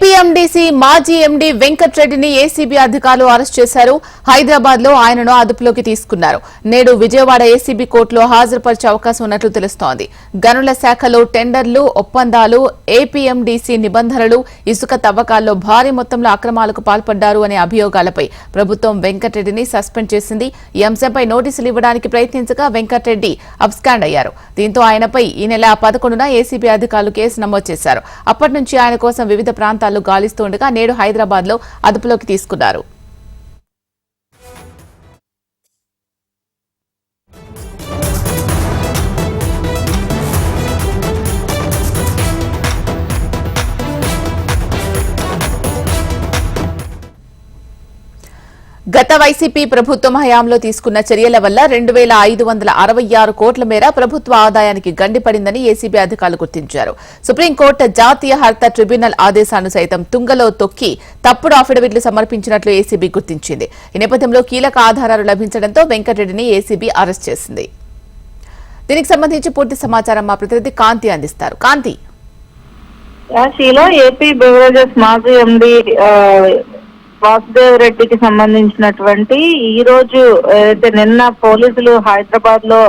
APMDC మాజీ MD వెంకట్రెడ్డిని ACB అధికారులు అరెస్ట్ చేశారు. హైదరాబాద్లో ఆయనను అదుపులోకి తీసుకున్నారు. నేడు విజయవాడ ఏసీబీ కోర్టులో హాజరుపరిచే అవకాశం ఉన్నట్లు తెలుస్తోంది. గనుల శాఖలో టెండర్లు ఒప్పందాలు ఏపీఎండీసీ నిబంధనలు ఇసుక తవ్వకాల్లో భారీ మొత్తంలో అక్రమాలకు పాల్పడ్డారు అనే అభియోగాలపై ప్రభుత్వం వెంకట్రెడ్డిని సస్పెండ్ చేసింది. ఈ అంశంపై నోటీసులు ఇవ్వడానికి ప్రయత్నించగా వెంకట్రెడ్డి అబ్స్కాండ్ అయ్యారు. దీంతో ఆయనపై ఈ నెల పదకొండున ఏసీబీ అధికారులు కేసు నమోదు చేశారు. అప్పటి నుంచి ఆయన కోసం వివిధ ప్రాంతాల్లో గాలిస్తుండగా నేడు హైదరాబాద్లో అదుపులోకి తీసుకున్నారు. గత వైసీపీ ప్రభుత్వం హయాంలో తీసుకున్న చర్యల వల్ల రెండు వేల ఐదు వందల అరవై ఆరు కోట్ల మేర ప్రభుత్వ ఆదాయానికి గండిపడిందని ఏసీబీ అధికారులు గుర్తించారు. సుప్రీంకోర్టు జాతీయ హర్త ట్రిబ్యునల్ ఆదేశాలను సైతం తుంగలో తొక్కి తప్పుడు అఫిడవిట్లు సమర్పించినట్లు ఏసీబీ గుర్తించింది. ఈ నేపథ్యంలో కీలక ఆధారాలు లభించడంతో వెంకటరెడ్డిని ఏసీబీ అరెస్ట్ చేసింది. దీనికి సంబంధించి పూర్తి సమాచారం మా ప్రతినిధి కాంతి అందిస్తారు. కాంతి. ఏపీ బెవరేజెస్ మాజీ ఎండి వాసుదేవ్ రెడ్డికి సంబంధించినటువంటి ఈ రోజు అయితే నిన్న పోలీసులు హైదరాబాద్లో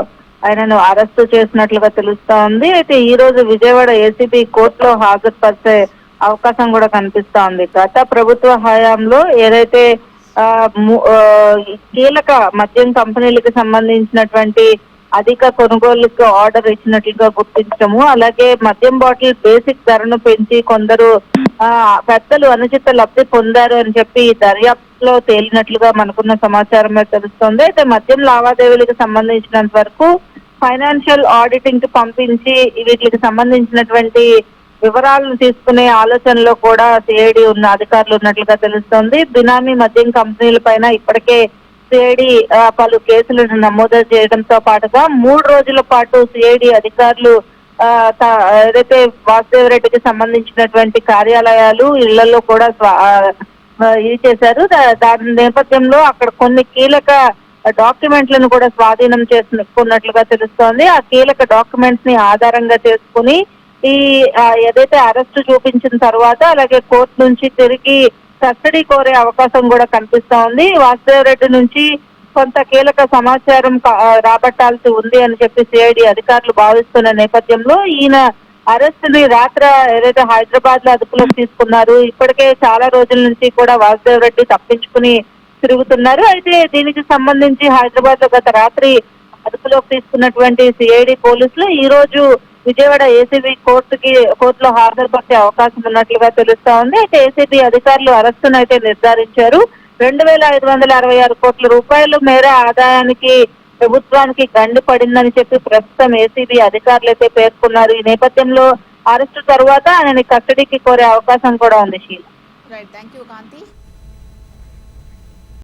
ఆయనను అరెస్టు చేసినట్లుగా తెలుస్తా ఉంది. అయితే ఈ రోజు విజయవాడ ఏసీబీ కోర్టులో హాజరుపరిచే అవకాశం కూడా కనిపిస్తా ఉంది. గత ప్రభుత్వ హయాంలో ఏదైతే ఆ, కీలక మద్యం కంపెనీలకు సంబంధించినటువంటి అధిక కొనుగోలుకు ఆర్డర్ ఇచ్చినట్లుగా గుర్తించడము. అలాగే మద్యం బాటిల్ బేసిక్ ధరను పెంచి కొందరు ఆ, పెద్దలు అనుచిత లబ్ధి పొందారు అని చెప్పి దర్యాప్తులో తేలినట్లుగా మనకున్న సమాచారమే తెలుస్తోంది. అయితే మద్యం లావాదేవీలకు సంబంధించినంత వరకు ఫైనాన్షియల్ ఆడిటింగ్కి పంపించి వీటికి సంబంధించినటువంటి వివరాలను తీసుకునే ఆలోచనలో కూడా సిఐడి ఉన్న అధికారులు ఉన్నట్లుగా తెలుస్తోంది. బినామీ మద్యం కంపెనీల పైన ఇప్పటికే సిఐడి పలు కేసులను నమోదు చేయడంతో పాటుగా మూడు రోజుల పాటు సిఐడి అధికారులు ఏదైతే వాసుదేవరెడ్డికి సంబంధించినటువంటి కార్యాలయాలు ఇళ్ళలో కూడా ఇది చేశారు. దా- దాని నేపథ్యంలో అక్కడ కొన్ని కీలక డాక్యుమెంట్లను కూడా స్వాధీనం చేసుకున్నట్లుగా తెలుస్తోంది. ఆ కీలక డాక్యుమెంట్స్ని ఆధారంగా చేసుకుని ఈ ఏదైతే అరెస్ట్ చూపించిన తర్వాత అలాగే కోర్టు నుంచి తిరిగి కస్టడీ కోరే అవకాశం కూడా కనిపిస్తా ఉంది. వాసుదేవ్ రెడ్డి నుంచి కొంత కీలక సమాచారం రాబట్టాల్సి ఉంది అని చెప్పి సిఐడి అధికారులు భావిస్తున్న నేపథ్యంలో ఈయన అరెస్ట్ని రాత్ర ఏదైతే హైదరాబాద్లో అదుపులోకి తీసుకున్నారు ఇప్పటికే చాలా రోజుల నుంచి కూడా వాసుదేవ్ రెడ్డి తప్పించుకుని తిరుగుతున్నారు. అయితే దీనికి సంబంధించి హైదరాబాద్లో గత రాత్రి అదుపులోకి తీసుకున్నటువంటి సిఐడి పోలీసులు ఈ రోజు విజయవాడ ఏసీబీ కోర్టుకి కోర్టులో హాజరుపరిచే అవకాశం ఉన్నట్లుగా తెలుస్తా ఉంది. అయితే ఏసీబీ అధికారులు అరెస్టును అయితే నిర్ధారించారు. రెండు వేల ఐదు వందల అరవై ఆరు కోట్ల రూపాయల మేర ఆదాయానికి ప్రభుత్వానికి గండి పడిందని చెప్పి ప్రస్తుతం ఏసీబీ అధికారులు అయితే పేర్కొన్నారు. ఈ నేపథ్యంలో అరెస్టు తర్వాత ఆయనని కస్టడీకి కోరే అవకాశం కూడా ఉంది షీలా. Thank you Kanthi